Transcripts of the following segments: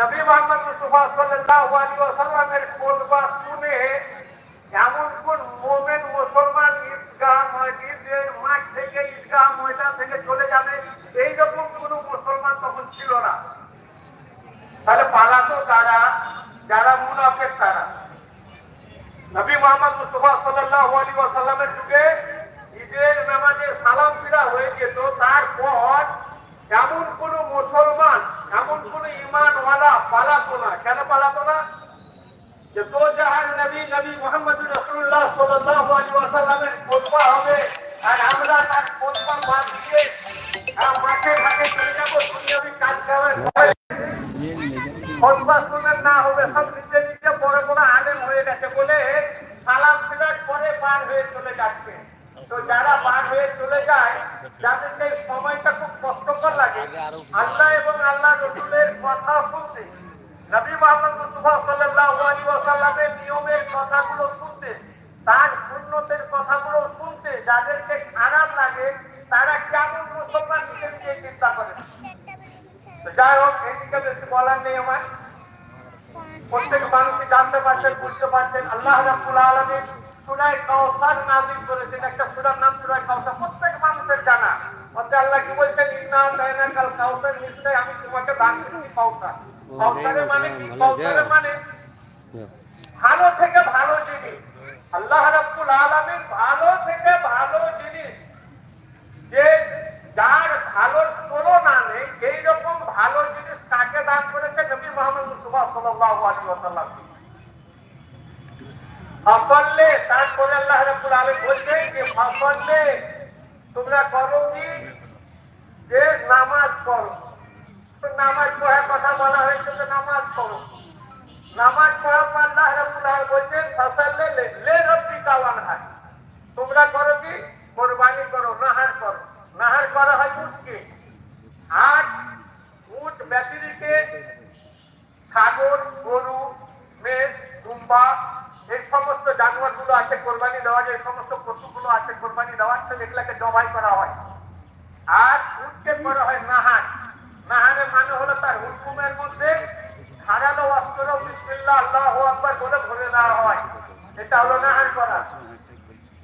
নবী মোহাম্মদ মুস্তফা সাল্লাল্লাহু আলাইহি শুনে এমন কোন মুমিন মুসলমান ঈদগাহ মসজিদের মাঠ থেকে ঈদগাহ ময়দান থেকে চলে যাবে, এইরকম কোন মুসলমান তখন ছিল না। তাহলে পালাতো তারা, যারা মুনাফেক তারা। নবী মোহাম্মদ মুস্তফা সাল্লাল্লাহু আলাইহি ওয়াসাল্লামের যুগে ঈদের নামাজে সালাম ফিরা হয়ে যেত, তারপর এমন কোন মুসলমান, এমন পালাতো না। কেন পালাতো না? যে তো জাহান নবী নবী মোহাম্মদ রাসূলুল্লাহ সাল্লাল্লাহু আলাইহি ওয়াসাল্লামের খুতবা হবে আর আমরা তার খুতবা বাদ দিয়ে মাঠে ঘাটে চলে যাব দুনিয়াবি কাজ করার সবাই খোঁজবা শুনে না হবে, সব নিজে নিজে বড় বড় আলেম হয়ে গেছে বলে সালাম ফিরার পরে পার হয়ে চলে যাচ্ছে। তো যারা পার হয়ে চলে যায় যাদেরকে এই সময়টা খুব কষ্টকর লাগে। আল্লাহ এবং আল্লাহ রসুলের কথা মুস্তফা সাল্লাল্লাহু আলাইহি ওয়াসাল্লামের নিয়মের কথাগুলো শুনতে, তার সুন্নতের কথাগুলো শুনতে যাদেরকে খারাপ লাগে, তারা কেমন মুসলমান নিজে চিন্তা করে? যাই হোক, এদিকে বেশি বলার নেই আমার। প্রত্যেক মানুষই জানতে পারছেন বুঝতে পারছেন আল্লাহ রাব্বুল আলামিন সূরা কাউসার নাযিল করেছেন, একটা সূরার নাম সূরা কাউসার প্রত্যেক মানুষের জানা। মধ্যে আল্লাহ কি বলছেন, ইন্না দাইনাকাল কাউসার নিশ্চয় আমি তোমাকে দান করেছি কাউসার মানে কাউসারের মানে? ভালো থেকে ভালো জিনিস। আল্লাহ রাব্বুল আলামিন ভালো থেকে ভালো জিনিস। যে যার ভালোর তুলনা নেই এই রকম ভালো জিনিস কাকে দান করেছে নবী মোহাম্মদ মুস্তফা সাল্লাল্লাহু আলাইহি ওয়াসাল্লাম। ফাসল্লে তারপরে আল্লাহ রাব্বুল আলামিন বলছেন যে ফাসল্লে তোমরা করো কি? যে নামাজ পড়ো। তো নামাজ পড়ার কথা বলা হয়েছে যে নামাজ পড়ো। নামাজ পড়ার পর আল্লাহ রাব্বুল তোমরা করো কি? কোরবানি করো, নাহার করো। নাহার করা হয় উটকে। আর উট ব্যতিরিকে ছাগল, গরু মেষ দুম্বা এই সমস্ত জানোয়ারগুলো আছে কোরবানি দেওয়া যে সমস্ত পশুগুলো আছে কোরবানি দেওয়ার তো এগুলাকে জবাই করা হয়। আর উটকে করা হয় নাহার। মানে হলো তার হুকুমের মধ্যে ধারালো অস্ত্র, বিসমিল্লাহ, আল্লাহু আকবার বলে ভরে দেওয়া হয়। এটা হলো নাহার করা।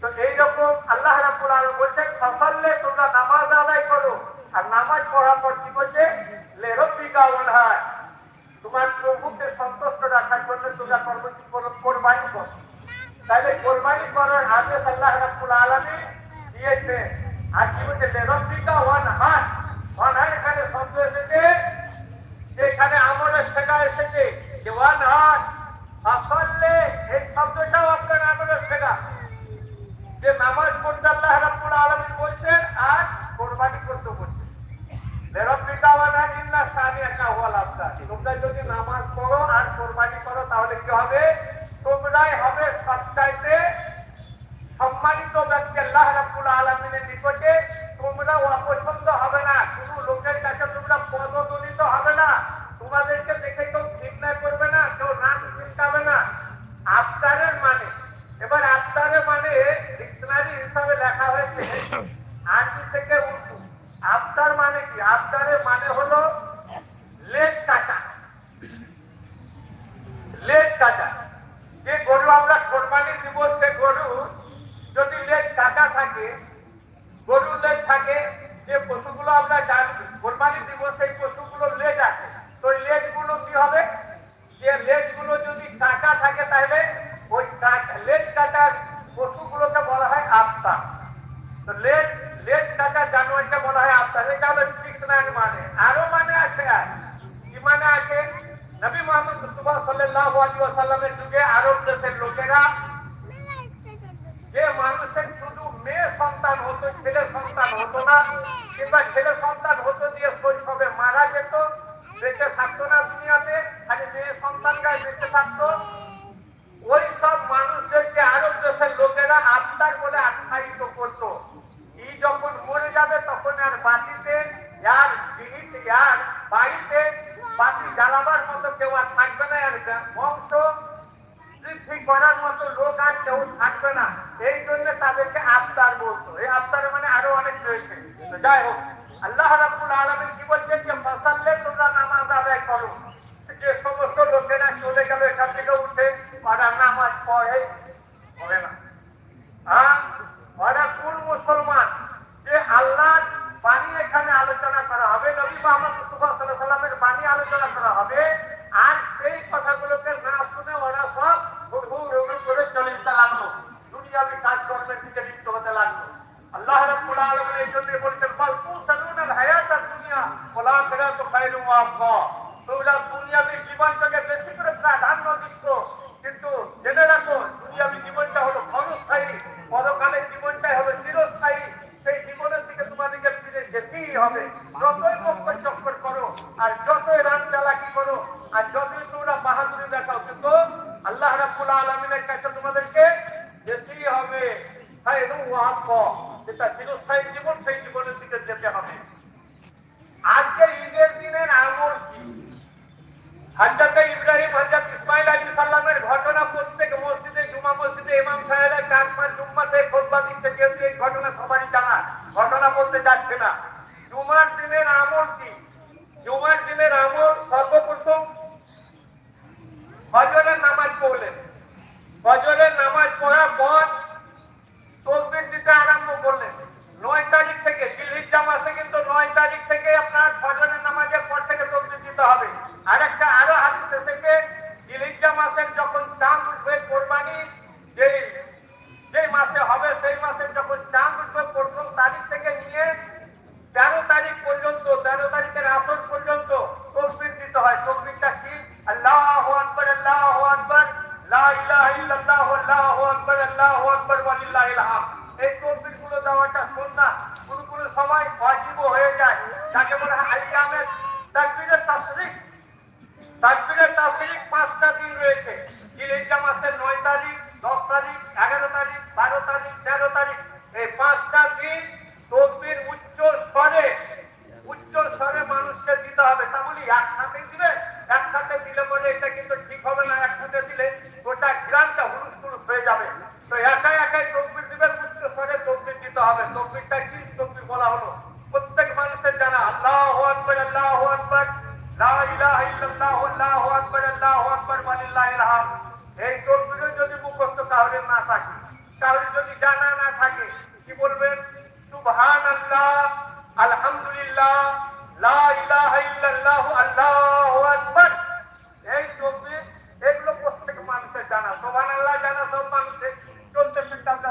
তো এইরকম আল্লাহ রাব্বুল আলামিন বলছেন ফসললে তোমরা নামাজ আদায় করো। আর নামাজ পড়ার পর কি বলছে? লেরব্বিকা ওয়ানহার তোমার প্রভুকে সন্তুষ্ট রাখার জন্য তোমরা কর্মসূচি করো কোরবানি করো। তাহলে কোরবানি করার আদেশ আল্লাহ রাব্বুল আলামিন দিয়েছে আর কি বলছে? লেরব্বিকা ওয়ানহার এখানে শব্দ এসেছে। যেখানে আমলের শেখা এসেছে যে ওয়ানহার ফসললে এই শব্দটাও আপনার আমলের শেখা যে নামাজ পড়তে আল্লাহ রাব্বুল আর কোরবানি করতে বলছেন। নিরব্বিকা ওয়ালা ইল্লা সানিয়াকা ওয়াল আবদার। তোমরা যদি নামাজ পড়ো আর কোরবানি করো, তাহলে কি হবে তোমরাই হবে সবচাইতে সম্মানিত ব্যক্তি আল্লাহ রাব্বুল আলামিনের নিকটে তোমরা অপছন্দ হবে না কোনো লোকের কাছে তোমরা পদদলিত হবে না তোমাদেরকে দেখে কেউ ঘৃণা করবে না কেউ নাম চিন্তাবে না আফতারের মানে এবার আফতারের মানে ডিকশনারি হিসাবে লেখা হয়েছে আরবি থেকে উর্দু আফতার মানে কি আফতারের মানে হলো লেগ কাটা লেগ কাটা। যে গরু আমরা কোরবানি দিব, সে গরু যদি লেগ কাটা থাকে গরুর লেগ থাকে, যে পশুগুলো আমরা কোরবানি দিব, সেই পশুগুলো লেগ আছে। তো লেগগুলো কি হবে? যে লেগগুলো যদি কাটা থাকে তাহলে ওই লেজ কাটার পশুগুলোকে বলা হয় আত্মা তো লেজ লেজ কাটার জানোয়ারকে বলা হয় আত্মা এটা হলো মানে আরও মানে আছে আর। কি মানে আছে? নবী মোহাম্মদ মুস্তফা সাল্লাল্লাহু আলাইহি ওয়াসাল্লামের যুগে আরব দেশের লোকেরা যে মানুষের শুধু মেয়ে সন্তান হতো, ছেলে সন্তান হতো না, কিংবা ছেলে সন্তান হতো দিয়ে শৈশবে মারা যেত, বেঁচে থাকতো না দুনিয়াতে, খালি মেয়ে সন্তান গায়ে বেঁচে থাকতো। ওই সব মানুষদেরকে আরব দেশের লোকেরা আত্মার বলে আখ্যায়িত করতো। ই যখন মরে যাবে তখন আর বাতিতে আর জিনিস আর বাড়িতে বাকি জ্বালাবার মতো কেউ আর থাকবে না, আর বংশ বৃদ্ধি করার মতো লোক আর কেউ থাকবে না। এই জন্য তাদেরকে আফতার বলতো। এই আবতার মানে আরও অনেক রয়েছে। যাই হোক, আল্লাহ রাবুল আলমিন কি বলছেন যে মশাল্লে তোমরা নামাজ আদায় করো। যে সমস্ত লোকেরা চলে গেল, এখান থেকে উঠে আল্লাহ রাব্বুল আলামিন এই জন্য বলছেন ফাল তুসালুনাল হায়াতাদ দুনিয়া ওয়াল আখিরাতু খায়রুম ওয়া আবকা। তোমরা দুনিয়াবি জীবনটাকে বেশি করে প্রাধান্য দিচ্ছ, কিন্তু জেনে রাখো, দুনিয়াবি জীবনটা হলো ক্ষণস্থায়ী পরকালের জীবনটাই হলো চিরস্থায়ী। সেই জীবনের দিকে তোমাদেরকে ফিরে যেতেই হবে। যতই মক্কর চক্কর করো, আর যতই রাত চালাকি করো, আর যতই তোমরা বাহাদুরি দেখাও, কিন্তু আল্লাহ রাব্বুল আলামিনের কাছে তোমাদেরকে যেতেই হবে। খায়রু ওয়া আবকা। যেটা চিরস্থায়ী জীবন, সেই জীবনের দিকে যেতে হবে। আজকে ঈদের দিনের আমল কি? হজরতে ইব্রাহিম হজরত ইসমাইল আলী সাল্লামের ঘটনা প্রত্যেক মসজিদে, জুমা মসজিদে ইমাম সাহেবের চার পাঁচ জুম্মাতে খোদবা দিচ্ছে যেহেতু এই ঘটনা সবারই জানা? ঘটনা বলতে যাচ্ছে না। জুমার দিনের আমল কি? জুমার দিনের আমল সর্বপ্রথম ফজরের নামাজ পড়লেন। ফজরের নামাজ পড়ার পর তসবির দিতে আরম্ভ করলেন নয় তারিখ থেকে জিলহিজ্জা মাসে কিন্তু নয় তারিখ থেকে আপনার ফজরের নামাজের পর থেকে তসবির দিতে হবে আর একটা আরও হাদিস থেকে জিলহিজ্জা মাসের যখন চাঁদ উঠবে কোরবানি যেই যেই মাসে হবে সেই মাসে যখন চাঁদ উঠবে প্রথম তারিখ থেকে নিয়ে তেরো তারিখ পর্যন্ত তেরো তারিখের আসর পর্যন্ত তসবির দিতে হয় তসবিরটা কি আল্লাহ আকবর আল্লাহ আকবর লা ইলাহা ইল্লাল্লাহ আল্লাহু আকবার আল্লাহু আকবার ওয়ালিল্লাহিল হামদ। এই তসবিরগুলো দেওয়াটা সুন্নাহ। কোন কোন সময় ওয়াজিব হয়ে যায়। যাকে বলে আইয়ামের তাকবীরের তাসরিক তাকবীরের তাসরিক পাঁচটা দিন রয়েছে। জিলহিজ্জা মাসের নয় তারিখ এগারো তারিখ বারো তারিখ তেরো তারিখ এই পাঁচটা দিন তসবির উচ্চ স্বরে উচ্চ স্বরে মানুষকে দিতে হবে তা বলি একসাথে দিলে একসাথে দিলে বলে এটা কিন্তু ঠিক হবে না একসাথে দিলে গোটা গ্রামটা হুলুস টুলুস হয়ে যাবে তো একাই একাই তকবির দিবেন উচ্চ স্বরে তকবির দিতে হবে তকবিরটা কি? তকবির বলা হলো প্রত্যেক মানুষের জানা আল্লাহ আকবর আল্লাহ আকবর। লা ইলাহা ইল্লাল্লাহ, আল্লাহু আকবার আল্লাহু আকবার ওয়ালিল্লাহিল হামদ এই তকবিরও যদি মুখস্থ তাহলে না থাকে তাহলে যদি জানা না থাকে, কি বলবেন? সুবহানাল্লাহ, আলহামদুলিল্লাহ, লা ইলাহা ইল্লাল্লাহ, আল্লাহু আকবার। এই তকবির এগুলো প্রত্যেক মানুষের জানা। সুবহানাল্লাহ জানা সব মানুষের। চলতে ফিরতে আমরা